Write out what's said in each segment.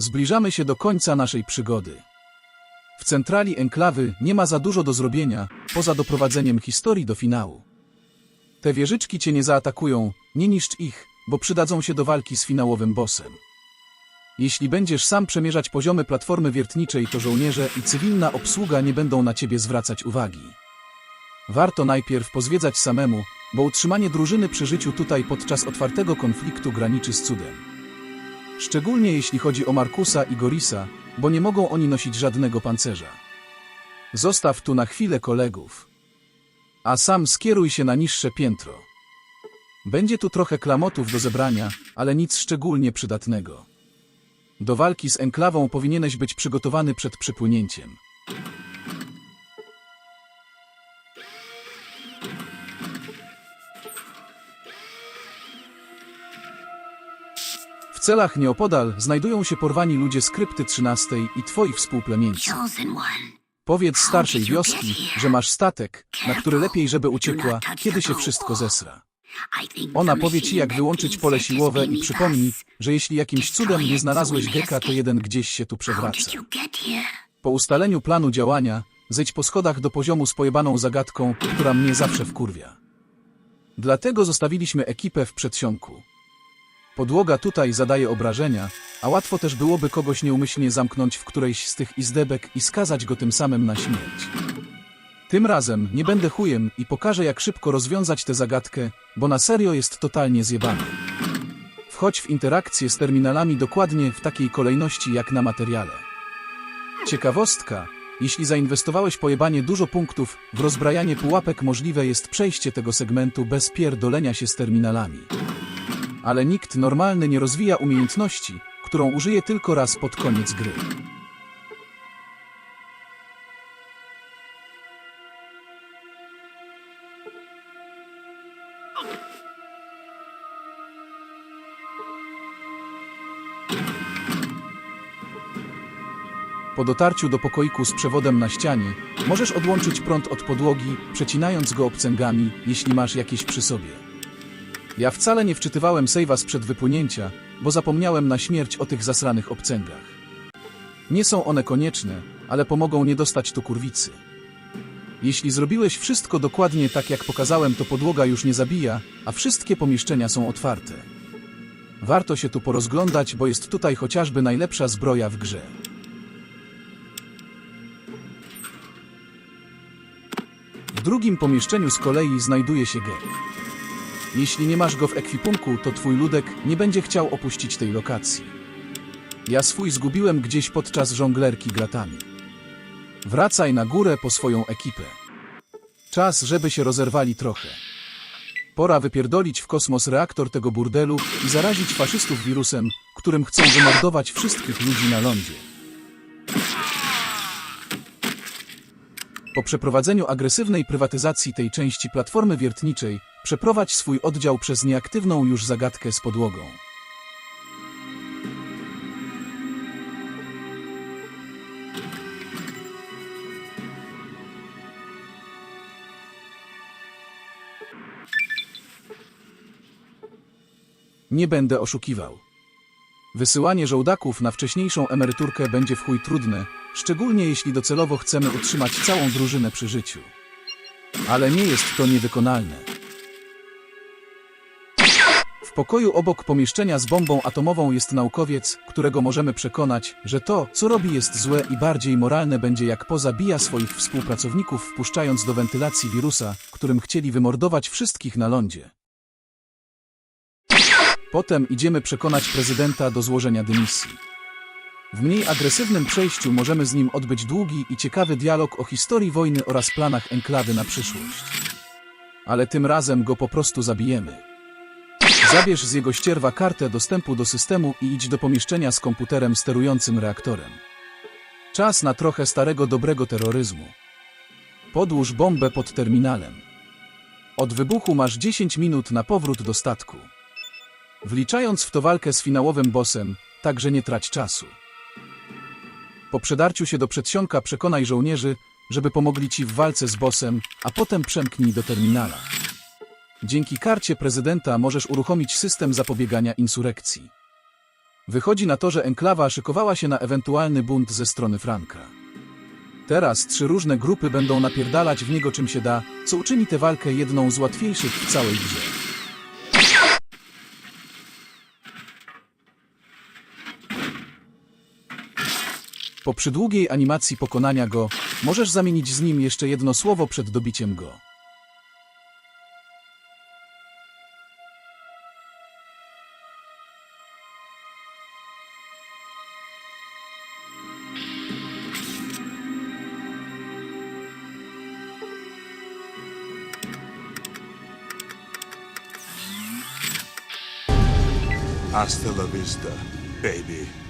Zbliżamy się do końca naszej przygody. W centrali enklawy nie ma za dużo do zrobienia, poza doprowadzeniem historii do finału. Te wieżyczki cię nie zaatakują, nie niszcz ich, bo przydadzą się do walki z finałowym bossem. Jeśli będziesz sam przemierzać poziomy platformy wiertniczej, to żołnierze i cywilna obsługa nie będą na ciebie zwracać uwagi. Warto najpierw pozwiedzać samemu, bo utrzymanie drużyny przy życiu tutaj podczas otwartego konfliktu graniczy z cudem. Szczególnie jeśli chodzi o Markusa i Gorisa, bo nie mogą oni nosić żadnego pancerza. Zostaw tu na chwilę kolegów. A sam skieruj się na niższe piętro. Będzie tu trochę klamotów do zebrania, ale nic szczególnie przydatnego. Do walki z enklawą powinieneś być przygotowany przed przypłynięciem. W celach nieopodal znajdują się porwani ludzie z krypty 13 i twoi współplemieńcy. Powiedz starszej wioski, że masz statek, na który lepiej, żeby uciekła, kiedy się wszystko zesra. Ona powie ci, jak wyłączyć pole siłowe i us. że jeśli jakimś cudem nie znalazłeś geka, to jeden gdzieś się tu przewraca. Po ustaleniu planu działania, zejdź po schodach do poziomu z pojebaną zagadką, która mnie zawsze wkurwia. Dlatego zostawiliśmy ekipę w przedsionku. Podłoga tutaj zadaje obrażenia, a łatwo też byłoby kogoś nieumyślnie zamknąć w którejś z tych izdebek i skazać go tym samym na śmierć. Tym razem nie będę chujem i pokażę jak szybko rozwiązać tę zagadkę, bo na serio jest totalnie zjebany. Wchodź w interakcję z terminalami dokładnie w takiej kolejności jak na materiale. Ciekawostka, jeśli zainwestowałeś pojebanie dużo punktów w rozbrajanie pułapek, możliwe jest przejście tego segmentu bez pierdolenia się z terminalami. Ale nikt normalny nie rozwija umiejętności, którą użyje tylko raz pod koniec gry. Po dotarciu do pokoiku z przewodem na ścianie, możesz odłączyć prąd od podłogi, przecinając go obcęgami, jeśli masz jakieś przy sobie. Ja wcale nie wczytywałem save'a sprzed wypłynięcia, bo zapomniałem na śmierć o tych zasranych obcęgach. Nie są one konieczne, ale pomogą nie dostać tu kurwicy. Jeśli zrobiłeś wszystko dokładnie tak jak pokazałem, to podłoga już nie zabija, a wszystkie pomieszczenia są otwarte. Warto się tu porozglądać, bo jest tutaj chociażby najlepsza zbroja w grze. W drugim pomieszczeniu z kolei znajduje się gek. Jeśli nie masz go w ekwipunku, to twój ludek nie będzie chciał opuścić tej lokacji. Ja swój zgubiłem gdzieś podczas żonglerki gratami. Wracaj na górę po swoją ekipę. Czas, żeby się rozerwali trochę. Pora wypierdolić w kosmos reaktor tego burdelu i zarazić faszystów wirusem, którym chcą wymordować wszystkich ludzi na lądzie. Po przeprowadzeniu agresywnej prywatyzacji tej części platformy wiertniczej, przeprowadź swój oddział przez nieaktywną już zagadkę z podłogą. Nie będę oszukiwał. Wysyłanie żołdaków na wcześniejszą emeryturkę będzie w chuj trudne, szczególnie jeśli docelowo chcemy utrzymać całą drużynę przy życiu. Ale nie jest to niewykonalne. W pokoju obok pomieszczenia z bombą atomową jest naukowiec, którego możemy przekonać, że to, co robi jest złe i bardziej moralne będzie jak pozabija swoich współpracowników wpuszczając do wentylacji wirusa, którym chcieli wymordować wszystkich na lądzie. Potem idziemy przekonać prezydenta do złożenia dymisji. W mniej agresywnym przejściu możemy z nim odbyć długi i ciekawy dialog o historii wojny oraz planach enklawy na przyszłość. Ale tym razem go po prostu zabijemy. Zabierz z jego ścierwa kartę dostępu do systemu i idź do pomieszczenia z komputerem sterującym reaktorem. Czas na trochę starego dobrego terroryzmu. Podłóż bombę pod terminalem. Od wybuchu masz 10 minut na powrót do statku. Wliczając w to walkę z finałowym bossem, także nie trać czasu. Po przedarciu się do przedsionka przekonaj żołnierzy, żeby pomogli ci w walce z bossem, a potem przemknij do terminala. Dzięki karcie prezydenta możesz uruchomić system zapobiegania insurekcji. Wychodzi na to, że enklawa szykowała się na ewentualny bunt ze strony Franka. Teraz trzy różne grupy będą napierdalać w niego czym się da, co uczyni tę walkę jedną z łatwiejszych w całej grze. Po przydługiej animacji pokonania go, możesz zamienić z nim jeszcze jedno słowo przed dobiciem go. Hasta la vista, baby.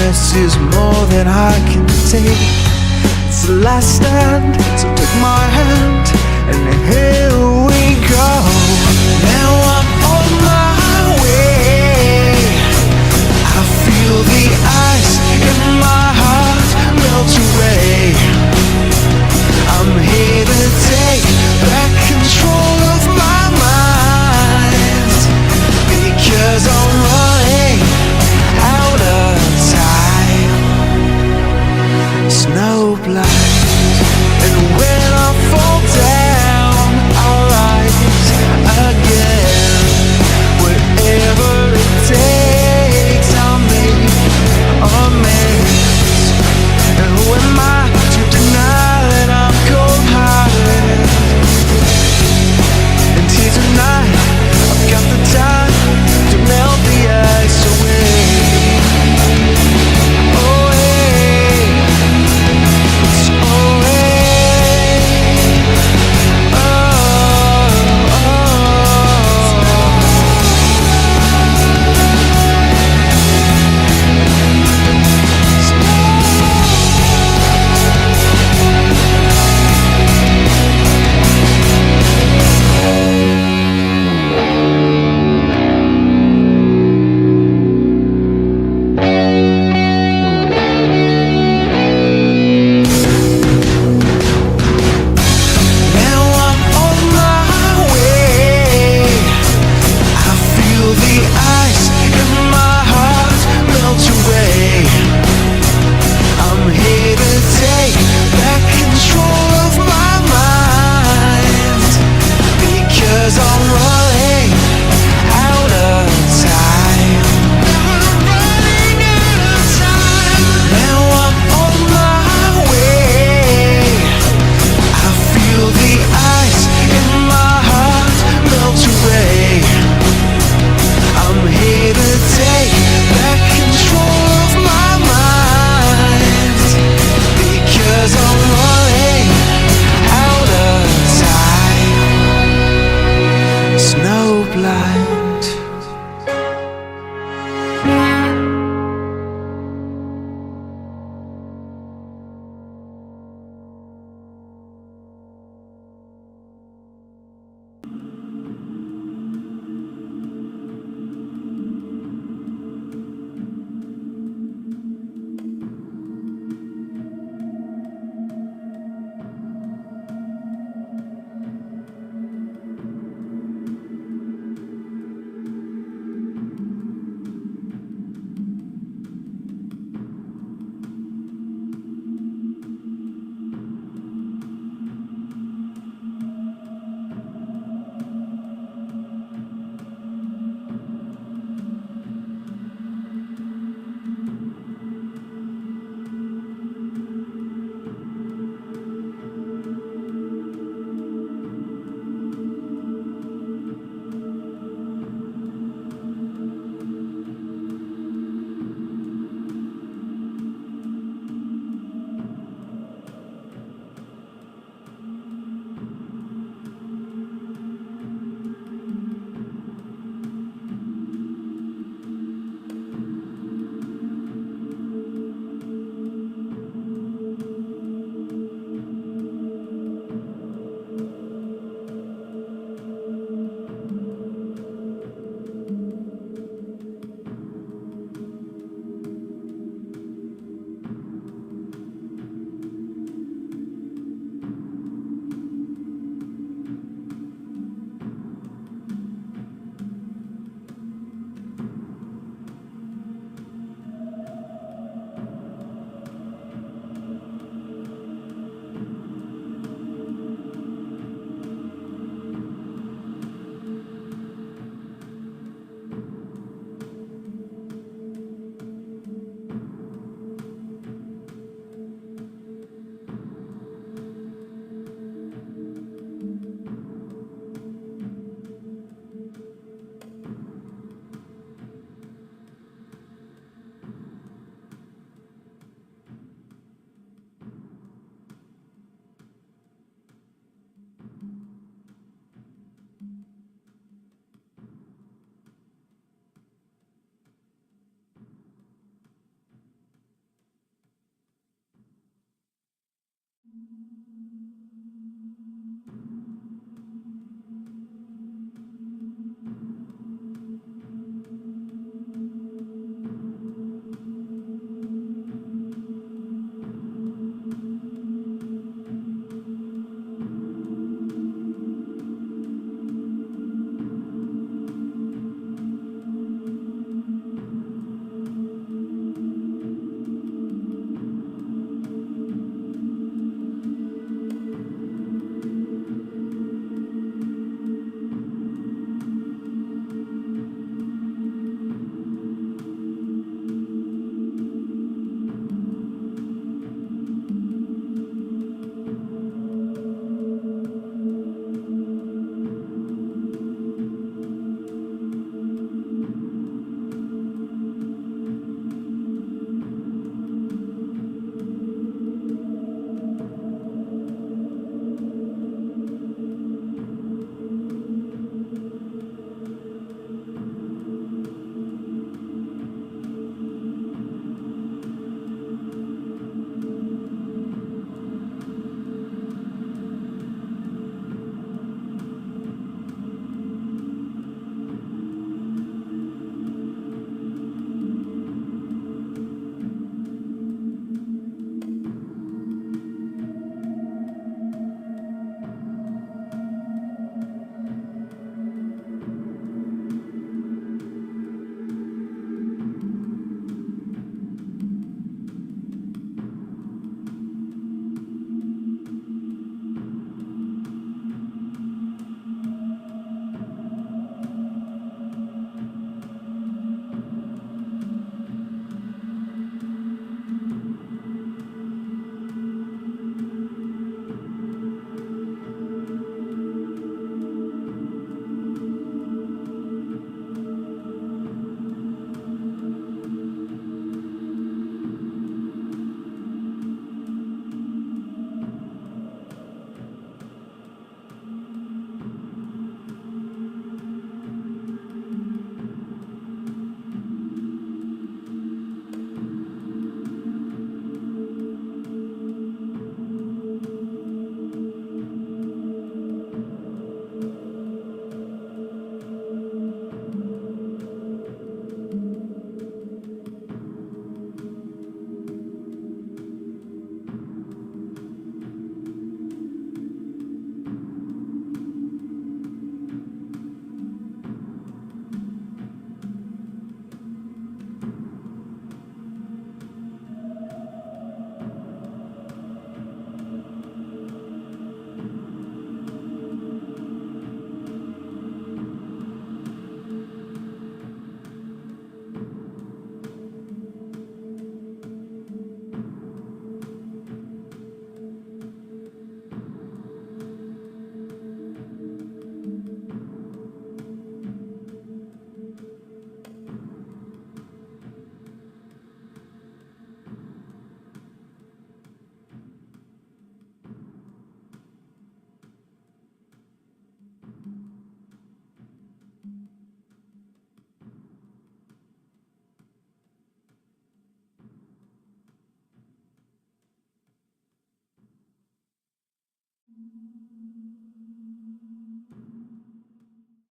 This is more than I can take. It's the last stand, so take my hand, and here we go. Now I'm on my way. I feel the ice in my heart melt away. I'm here to take.